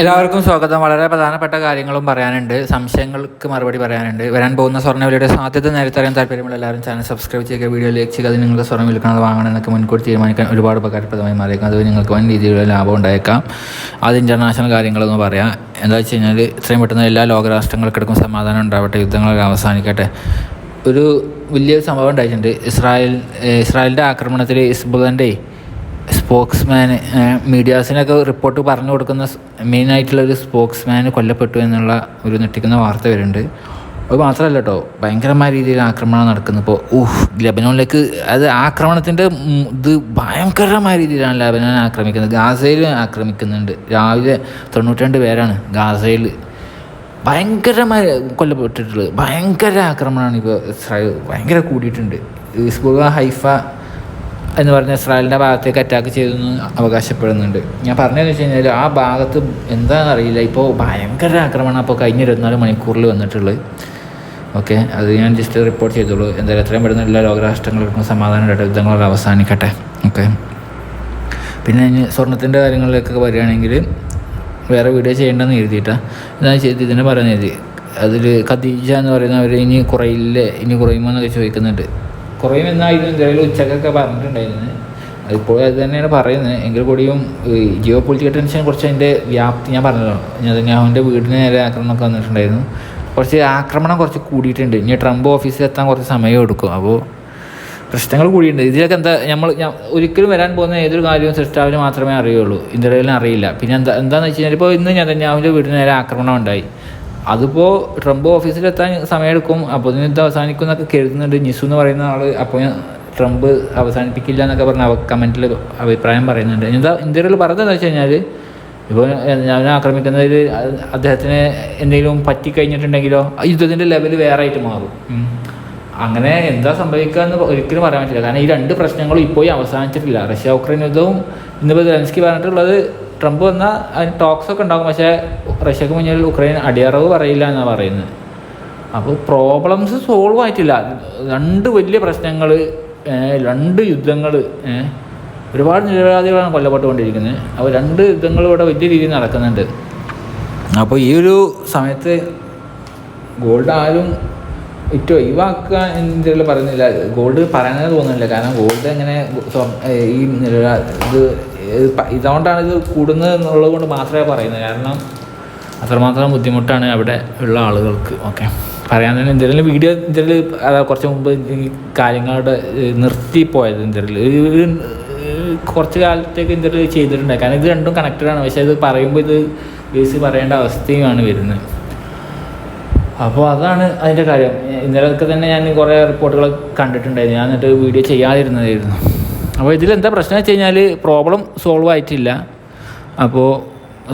എല്ലാവർക്കും സ്വാഗതം. വളരെ പ്രധാനപ്പെട്ട കാര്യങ്ങളും പറയാനുണ്ട്. സംശയങ്ങൾക്ക് മറുപടി പറയാനുണ്ട്. വരാൻ പോകുന്ന സ്വർണവിലയുടെ സാധ്യത നേരത്തെ അറിയാൻ താല്പര്യമുള്ള എല്ലാവരും ചാനൽ സബ്സ്ക്രൈബ് ചെയ്യുക വീഡിയോ ലൈക്ക് ചെയ്യുക. അത് നിങ്ങളുടെ സ്വർണം വിൽക്കുന്നത് വാങ്ങണം എന്നൊക്കെ മുൻകൂട്ടി തീരുമാനിക്കാൻ ഒരുപാട് ഉപകാരപ്രദമായി മാറിയേക്കാം. അത് നിങ്ങൾക്ക് വൻ രീതിയിലുള്ള ലാഭം ഉണ്ടായേക്കാം. അത് ഇന്റർനാഷണൽ കാര്യങ്ങളൊന്ന് പറയാം. എന്താ വെച്ച് കഴിഞ്ഞാൽ ഇത്രയും പെട്ടെന്ന് എല്ലാ ലോകരാഷ്ട്രങ്ങൾക്കിടക്കും സമാധാനം ഉണ്ടാവട്ടെ യുദ്ധങ്ങളൊക്കെ അവസാനിക്കട്ടെ. ഒരു വലിയ സംഭവം ഉണ്ടായിട്ടുണ്ട്. ഇസ്രായേൽ ഇസ്രായേലിന്റെ ആക്രമണത്തിൽ ഇസ്ബുദന്റെ സ്പോക്സ്മാൻ മീഡിയാസിനൊക്കെ റിപ്പോർട്ട് പറഞ്ഞു കൊടുക്കുന്ന മെയിനായിട്ടുള്ള ഒരു സ്പോക്സ്മാൻ കൊല്ലപ്പെട്ടു എന്നുള്ള ഒരു ഞെട്ടിക്കുന്ന വാർത്ത വരുന്നുണ്ട്. അത് മാത്രമല്ല കേട്ടോ ഭയങ്കരമായ രീതിയിൽ ആക്രമണം നടക്കുന്നു. ഇപ്പോൾ ഊഹ് ലബനോണിലേക്ക് അത് ആക്രമണത്തിന്റെ ഇത് ഭയങ്കരമായ രീതിയിലാണ് ലബനോൻ ആക്രമിക്കുന്നത്. ഗാസയിൽ ആക്രമിക്കുന്നുണ്ട്. രാവിലെ തൊണ്ണൂറ്റിരണ്ട് പേരാണ് ഗാസയിൽ. ഭയങ്കരമായ കൊല്ലപ്പെട്ടിട്ടുള്ളത്. ഭയങ്കര ആക്രമണമാണ് ഇപ്പോൾ ഭയങ്കര കൂടിയിട്ടുണ്ട്. ഹൈഫ എന്ന് പറഞ്ഞ ഇസ്രായേലിന്റെ ഭാഗത്തേക്ക് അറ്റാക്ക് ചെയ്തെന്ന് അവകാശപ്പെടുന്നുണ്ട്. ഞാൻ പറഞ്ഞതെന്ന് വെച്ച് കഴിഞ്ഞാൽ ആ ഭാഗത്ത് എന്താണെന്ന് അറിയില്ല. ഇപ്പോൾ ഭയങ്കര ആക്രമണം അപ്പോൾ കഴിഞ്ഞ ഇരുപത്തിനാല് മണിക്കൂറിൽ വന്നിട്ടുള്ളത്. ഓക്കെ? അത് ഞാൻ ജസ്റ്റ് റിപ്പോർട്ട് ചെയ്തോളൂ. എന്തായാലും എത്രയും പെട്ടെന്ന് എല്ലാ ലോകരാഷ്ട്രങ്ങൾക്കും സമാധാനമായിട്ട് യുദ്ധങ്ങളൊക്കെ അവസാനിക്കട്ടെ. ഓക്കെ? പിന്നെ ഇനി സ്വർണത്തിന്റെ കാര്യങ്ങളിലേക്കൊക്കെ വരികയാണെങ്കിൽ വേറെ വീഡിയോ ചെയ്യേണ്ടെന്ന് എഴുതിയിട്ടാണ് എന്താ ചെയ്ത് ഇതിനെ പറയുന്നത്. അതിൽ ഖദീജ എന്ന് പറയുന്നവർ ഇനി കുറയില്ലേ? ഇനി കുറയുമോ എന്നൊക്കെ ചോദിക്കുന്നുണ്ട്. കുറയുമെന്നായിരുന്നു എന്തെങ്കിലും ഉച്ചക്കൊക്കെ പറഞ്ഞിട്ടുണ്ടായിരുന്നു അതിപ്പോൾ അത് തന്നെയാണ് പറയുന്നത്. എങ്കിൽ കൂടിയും ജിയോ പൊളിറ്റിക്കൽ ടെൻഷൻ കുറച്ച് അതിന്റെ വ്യാപ്തി ഞാൻ പറഞ്ഞല്ലോ. നെതന്യാഹുവിന്റെ വീടിന് നേരെ ആക്രമണമൊക്കെ വന്നിട്ടുണ്ടായിരുന്നു. കുറച്ച് ആക്രമണം കുറച്ച് കൂടിയിട്ടുണ്ട്. ഇനി ട്രംപ് ഓഫീസിൽ എത്താൻ കുറച്ച് സമയം എടുക്കും. അപ്പോൾ പ്രശ്നങ്ങൾ കൂടിയിട്ടുണ്ട്. ഇതിലൊക്കെ എന്താ നമ്മൾ ഒരിക്കലും വരാൻ പോകുന്ന ഏതൊരു കാര്യവും സൃഷ്ടാവിന് മാത്രമേ അറിയുള്ളൂ. ഇന്ത്യയിലും അറിയില്ല. പിന്നെ എന്താ എന്താണെന്ന് വെച്ച് കഴിഞ്ഞാൽ ഇപ്പോൾ ഇന്ന് നെതന്യാഹുവിന്റെ വീടിന് നേരെ ആക്രമണം ഉണ്ടായി. അതിപ്പോൾ ട്രംപ് ഓഫീസിലെത്താൻ സമയമെടുക്കും. അപ്പോൾ ഇതിന് ഇത് അവസാനിക്കും എന്നൊക്കെ കരുതുന്നുണ്ട്. നിസു എന്ന് പറയുന്ന ആൾ അപ്പോൾ ട്രംപ് അവസാനിപ്പിക്കില്ല എന്നൊക്കെ പറഞ്ഞ അവ കമന്റിൽ അഭിപ്രായം പറയുന്നുണ്ട്. എന്താ ഇന്ത്യയിൽ പറഞ്ഞതെന്ന് വെച്ച് കഴിഞ്ഞാൽ ഇപ്പോൾ ഞാൻ ആക്രമിക്കുന്നതിൽ അദ്ദേഹത്തിന് എന്തെങ്കിലും പറ്റിക്കഴിഞ്ഞിട്ടുണ്ടെങ്കിലോ യുദ്ധത്തിന്റെ ലെവൽ വേറെ ആയിട്ട് മാറും. അങ്ങനെ എന്താ സംഭവിക്കുക എന്ന് ഒരിക്കലും പറയാൻ പറ്റില്ല. കാരണം ഈ രണ്ട് പ്രശ്നങ്ങളും ഇപ്പോഴും അവസാനിച്ചിട്ടില്ല. റഷ്യ ഉക്രൈൻ യുദ്ധവും ഇന്നിപ്പോൾ ജലൻസ്കി പറഞ്ഞിട്ടുള്ളത് ട്രംപ് വന്നാൽ അതിന് ടോക്സ് ഒക്കെ ഉണ്ടാകും. പക്ഷേ റഷ്യക്ക് മുന്നിൽ ഉക്രൈൻ അടിയറവ് പറയില്ല എന്നാണ് പറയുന്നത്. അപ്പോൾ പ്രോബ്ലംസ് സോൾവ് ആയിട്ടില്ല. രണ്ട് വലിയ പ്രശ്നങ്ങൾ രണ്ട് യുദ്ധങ്ങൾ ഒരുപാട് നിരപരാധികളാണ് കൊല്ലപ്പെട്ടുകൊണ്ടിരിക്കുന്നത്. അപ്പോൾ രണ്ട് യുദ്ധങ്ങൾ ഇവിടെ വലിയ രീതിയിൽ നടക്കുന്നുണ്ട്. അപ്പോൾ ഈ ഒരു സമയത്ത് ഗോൾഡ് ആരും ഇറ്റ് ഒഴിവാക്കുക എന്തെങ്കിലും പറയുന്നില്ല. ഗോൾഡ് പറയുന്നത് തോന്നുന്നില്ല. കാരണം ഗോൾഡ് എങ്ങനെ ഈ നിരപരാ- ഇത് ഇതുകൊണ്ടാണ് ഇത് കൂടുന്നത് എന്നുള്ളത് കൊണ്ട് മാത്രമേ പറയുന്നത്. കാരണം അത്രമാത്രം ബുദ്ധിമുട്ടാണ് അവിടെ ഉള്ള ആളുകൾക്ക്. ഓക്കെ. പറയാൻ തന്നെ എന്തെങ്കിലും വീഡിയോ എന്തെങ്കിലും കുറച്ച് മുമ്പ് ഈ കാര്യങ്ങളുടെ നിർത്തിപ്പോയത് എന്തെങ്കിലും. കുറച്ച് കാലത്തേക്ക് എന്തെങ്കിലും ചെയ്തിട്ടുണ്ട്? കാരണം ഇത് രണ്ടും കണക്റ്റഡ് ആണ്. പക്ഷേ ഇത് പറയുമ്പോൾ ഇത് ബേസ് പറയേണ്ട അവസ്ഥയുമാണ് വരുന്നത്. അപ്പോൾ അതാണ് അതിന്റെ കാര്യം. ഇന്നലെയൊക്കെ തന്നെ ഞാൻ കുറേ റിപ്പോർട്ടുകൾ കണ്ടിട്ടുണ്ടായിരുന്നു. ഞാൻ എന്നിട്ട് വീഡിയോ ചെയ്യാതിരുന്നതായിരുന്നു. അപ്പോൾ ഇതിലെന്താ പ്രശ്നം വെച്ച് കഴിഞ്ഞാൽ പ്രോബ്ലം സോൾവ് ആയിട്ടില്ല. അപ്പോൾ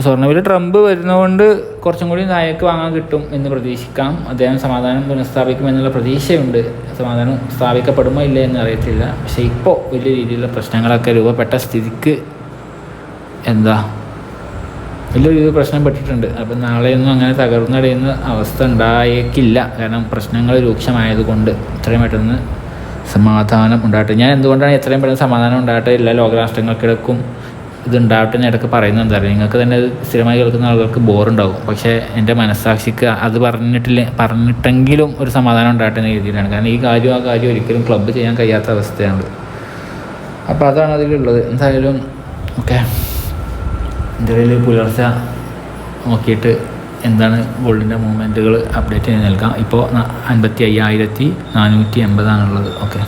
സ്വർണവില ട്രംപ് വരുന്നതുകൊണ്ട് കുറച്ചും കൂടി നായക്ക് വാങ്ങാൻ കിട്ടും എന്ന് പ്രതീക്ഷിക്കാം. അദ്ദേഹം സമാധാനം പുനഃസ്ഥാപിക്കും എന്നുള്ള പ്രതീക്ഷയുണ്ട്. സമാധാനം സ്ഥാപിക്കപ്പെടുമോ ഇല്ല എന്ന് അറിയത്തില്ല. പക്ഷേ ഇപ്പോൾ വലിയ രീതിയിലുള്ള പ്രശ്നങ്ങളൊക്കെ രൂപപ്പെട്ട സ്ഥിതിക്ക് എന്താ വലിയ രീതിയിൽ പ്രശ്നം പെട്ടിട്ടുണ്ട്. അപ്പം നാളെയൊന്നും അങ്ങനെ തകർന്നടയുന്ന അവസ്ഥ ഉണ്ടായേക്കില്ല. കാരണം പ്രശ്നങ്ങൾ രൂക്ഷമായതുകൊണ്ട് എത്രയും പെട്ടെന്ന് സമാധാനം ഉണ്ടാകട്ടെ. ഞാൻ എന്തുകൊണ്ടാണ് എത്രയും പെട്ടെന്ന് സമാധാനം ഉണ്ടാകട്ടെ? എല്ലാ ലോകരാഷ്ട്രങ്ങൾക്കിടക്കും ഇത് ഉണ്ടാവട്ടെ എന്ന് ഇടയ്ക്ക് പറയുന്നത് എന്താ പറയുക നിങ്ങൾക്ക് തന്നെ സ്ഥിരമായി കേൾക്കുന്ന ആളുകൾക്ക് ബോറുണ്ടാവും. പക്ഷേ എന്റെ മനസ്സാക്ഷിക്ക് അത് പറഞ്ഞിട്ടില്ല പറഞ്ഞിട്ടെങ്കിലും ഒരു സമാധാനം ഉണ്ടാകട്ടെ എന്ന രീതിയിലാണ്. കാരണം ഈ കാര്യം ആ കാര്യം ഒരിക്കലും ക്ലബ്ബ് ചെയ്യാൻ കഴിയാത്ത അവസ്ഥയാണ്. അപ്പോൾ അതാണ് അതിലുള്ളത്. എന്തായാലും ഓക്കെ എന്തായാലും പുലർച്ച നോക്കിയിട്ട് എന്താണ് ഗോൾഡിന്റെ മൂവ്മെന്റുകൾ അപ്ഡേറ്റ് ചെയ്ത് നൽകാം. ഇപ്പോൾ അൻപത്തി അയ്യായിരത്തി നാനൂറ്റി എൺപതാണുള്ളത്. ഓക്കെ.